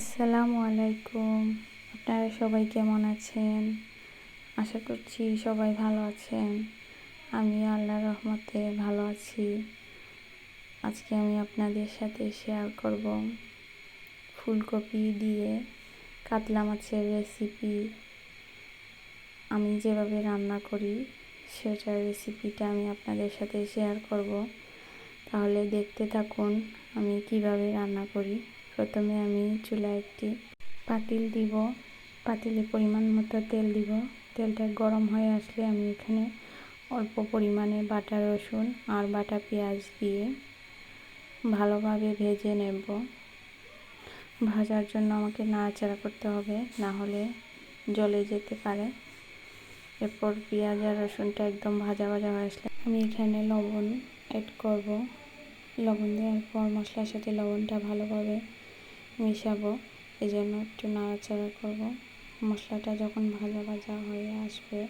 আসসালামু আলাইকুম। আপনারা সবাই কেমন আছেন? আশা করছি সবাই ভালো আছেন। আমি আল্লাহর রহমতে ভালো আছি। আজকে আমি আপনাদের সাথে শেয়ার করব ফুলকপি দিয়ে কাতলা মাছের রেসিপি আমি যেভাবে রান্না করি, সেটার রেসিপিটা আমি আপনাদের সাথে শেয়ার করব। তাহলে দেখতে থাকুন আমি কীভাবে রান্না করি। প্রথমে আমি চুলায় একটি পাতিল দিব। পাতিলে পরিমাণ মতো তেল দিব। তেলটা গরম হয়ে আসলে আমি এখানে অল্প পরিমাণে বাটা রসুন আর বাটা পেঁয়াজ দিয়ে ভালোভাবে ভেজে নেব। ভাজার জন্য আমাকে নাড়াচাড়া করতে হবে, না হলে জ্বলে যেতে পারে। এরপর পেঁয়াজ আর রসুনটা একদম ভাজা ভাজা হয়ে আসলে আমি এখানে লবণ অ্যাড করব। লবণ দেওয়ার পর মশলার সাথে লবণটা ভালোভাবে মিশাবো। এই জন্য একটু নাড়াচাড়া করব। মশলাটা যখন ভাজা ভাজা হয়ে আসবে,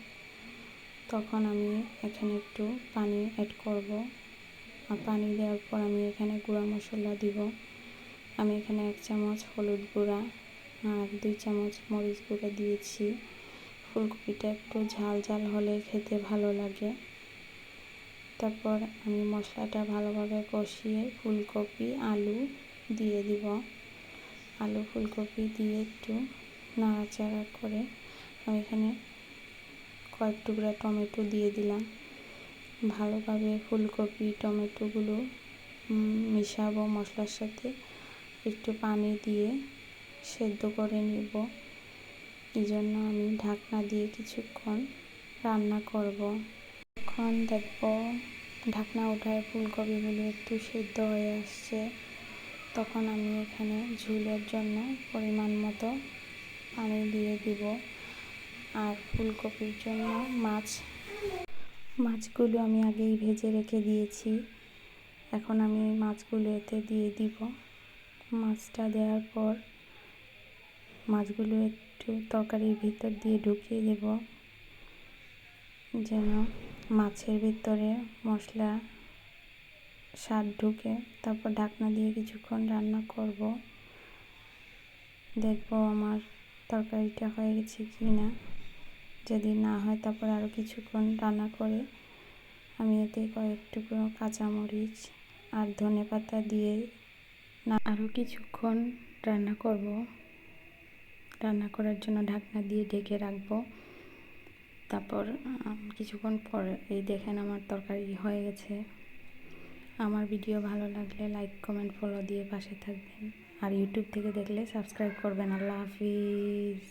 তখন আমি এখানে একটু পানি অ্যাড করব। আর পানি দেওয়ার পর আমি এখানে গুঁড়া মশলা দিব। আমি এখানে এক চামচ হলুদ গুঁড়া আর দুই চামচ মরিচ গুঁড়া দিয়েছি। ফুলকপিটা একটু ঝাল ঝাল হলে খেতে ভালো লাগে। তারপর আমি মশলাটা ভালোভাবে কষিয়ে ফুলকপি, আলু দিয়ে দিব। আলু, ফুলকপি দিয়ে একটু নাড়াচাড়া করে আমি এখানে কয়েক টুকরা টমেটো দিয়ে দিলাম। ভালোভাবে ফুলকপি, টমেটোগুলো মিশাবো মশলার সাথে। একটু পানি দিয়ে সেদ্ধ করে নিব। এই জন্য আমি ঢাকনা দিয়ে কিছুক্ষণ রান্না করব। এখন দেখব। ঢাকনা উঠায় ফুলকপিগুলো একটু সেদ্ধ হয়ে আসছে। তখন আমি এখানে ঝুলের জন্য পরিমাণ মতো পানি দিয়ে দিব। আর ফুলকপির জন্য মাছ। মাছগুলো আমি আগেই ভেজে রেখে দিয়েছি। এখন আমি মাছগুলো এতে দিয়ে দিব। মাছটা দেওয়ার পর মাছগুলো একটু তরকারির ভিতর দিয়ে ঢুকিয়ে দেব। যেন মাছের ভিতরে মশলা, স্বাদ ঢুকে তারপর ঢাকনা দিয়ে কিছুক্ষণ রান্না করব। দেখব আমার তরকারিটা হয়ে গেছে কি না যদি না হয় তারপর আরও কিছুক্ষণ রান্না করে আমি এতে কয়েক টুকরো কাঁচামরিচ আর ধনে পাতা দিয়ে না আরও কিছুক্ষণ রান্না করব। রান্না করার জন্য ঢাকনা দিয়ে ঢেকে রাখব। তারপর কিছুক্ষণ পর এই দেখেন আমার তরকারি হয়ে গেছে। আমার ভিডিও ভালো লাগলে লাইক কমেন্ট ফলো দিয়ে পাশে থাকবেন। আর ইউটিউব থেকে দেখলে সাবস্ক্রাইব করবেন। আল্লাহ হাফিজ।